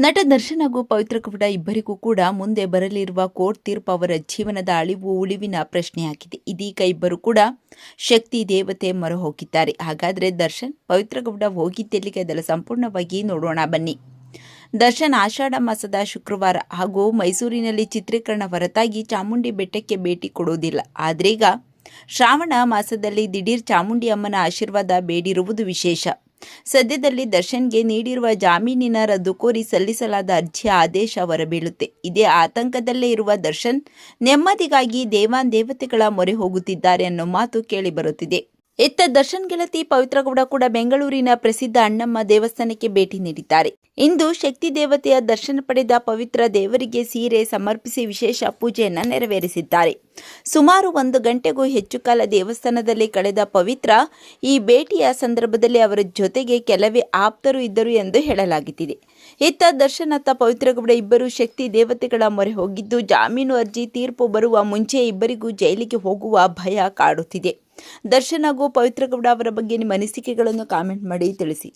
ನಟ ದರ್ಶನ್ ಹಾಗೂ ಪವಿತ್ರ ಇಬ್ಬರಿಗೂ ಕೂಡ ಮುಂದೆ ಬರಲಿರುವ ಕೋರ್ಟ್ ತೀರ್ಪು ಅವರ ಜೀವನದ ಅಳಿವು ಉಳಿವಿನ ಪ್ರಶ್ನೆಯಾಗಿದೆ. ಇದೀಗ ಇಬ್ಬರು ಕೂಡ ಶಕ್ತಿ, ದೇವತೆ ಮೊರೆ ಹೋಗಿದ್ದಾರೆ ಹಾಗಾದ್ರೆ ದರ್ಶನ್ ಪವಿತ್ರ ಗೌಡ ಹೋಗಿದ್ದೆಲ್ಲಿಗೆ? ಅದರ ಸಂಪೂರ್ಣವಾಗಿ ನೋಡೋಣ. ಬನ್ನಿ. ದರ್ಶನ್ ಆಷಾಢ ಮಾಸದ ಶುಕ್ರವಾರ ಹಾಗೂ ಮೈಸೂರಿನಲ್ಲಿ ಚಿತ್ರೀಕರಣ ಹೊರತಾಗಿ ಚಾಮುಂಡಿ ಬೆಟ್ಟಕ್ಕೆ ಭೇಟಿ ಕೊಡುವುದಿಲ್ಲ. ಆದ್ರೀಗ ಶ್ರಾವಣ ಮಾಸದಲ್ಲಿ ದಿಢೀರ್ ಚಾಮುಂಡಿ ಅಮ್ಮನ ಆಶೀರ್ವಾದ ಬೇಡಿರುವುದು ವಿಶೇಷ. ಸದ್ಯದಲ್ಲಿ ದರ್ಶನ್ಗೆ ನೀಡಿರುವ ಜಾಮೀನಿನ ರದ್ದು ಕೋರಿ ಸಲ್ಲಿಸಲಾದ ಅರ್ಜಿಯ ಆದೇಶ ಹೊರಬೀಳುತ್ತೆ. ಇದೇ ಆತಂಕದಲ್ಲೇ ಇರುವ ದರ್ಶನ್ ನೆಮ್ಮದಿಗಾಗಿ ದೇವಾನ್ ದೇವತೆಗಳ ಮೊರೆ ಹೋಗುತ್ತಿದ್ದಾರೆ ಅನ್ನೋ ಮಾತು ಕೇಳಿಬರುತ್ತಿದೆ ಇತ್ತ ದರ್ಶನ್ ಗೆಳತಿ ಪವಿತ್ರಗೌಡ ಕೂಡ ಬೆಂಗಳೂರಿನ ಪ್ರಸಿದ್ಧ ಅಣ್ಣಮ್ಮ ದೇವಸ್ಥಾನಕ್ಕೆ ಭೇಟಿ ನೀಡಿದ್ದಾರೆ. ಇಂದು ಶಕ್ತಿ ದೇವತೆಯ ದರ್ಶನ ಪಡೆದ ಪವಿತ್ರ ದೇವರಿಗೆ ಸೀರೆ ಸಮರ್ಪಿಸಿ ವಿಶೇಷ ಪೂಜೆಯನ್ನು ನೆರವೇರಿಸಿದ್ದಾರೆ. ಸುಮಾರು ಒಂದು ಗಂಟೆಗೂ ಹೆಚ್ಚು ಕಾಲ ದೇವಸ್ಥಾನದಲ್ಲಿ ಕಳೆದ ಪವಿತ್ರ ಈ ಭೇಟಿಯ ಸಂದರ್ಭದಲ್ಲಿ ಅವರ ಜೊತೆಗೆ ಕೆಲವೇ ಆಪ್ತರು ಇದ್ದರು ಎಂದು ಹೇಳಲಾಗುತ್ತಿದೆ. ಇತ್ತ ದರ್ಶನತ್ತ ಅತ್ತ ಪವಿತ್ರ ಗೌಡ ಇಬ್ಬರು ಶಕ್ತಿ ದೇವತೆಗಳ ಮೊರೆ ಹೋಗಿದ್ದು, ಜಾಮೀನು ಅರ್ಜಿ ತೀರ್ಪು ಬರುವ ಮುಂಚೆ ಇಬ್ಬರಿಗೂ ಜೈಲಿಗೆ ಹೋಗುವ ಭಯ ಕಾಡುತ್ತಿದೆ. ದರ್ಶನ್ ಹಾಗೂ ಪವಿತ್ರ ಗೌಡ ಅವರ ಬಗ್ಗೆ ನಿಮ್ಮ ಅನಿಸಿಕೆಗಳನ್ನು ಕಾಮೆಂಟ್ ಮಾಡಿ ತಿಳಿಸಿ.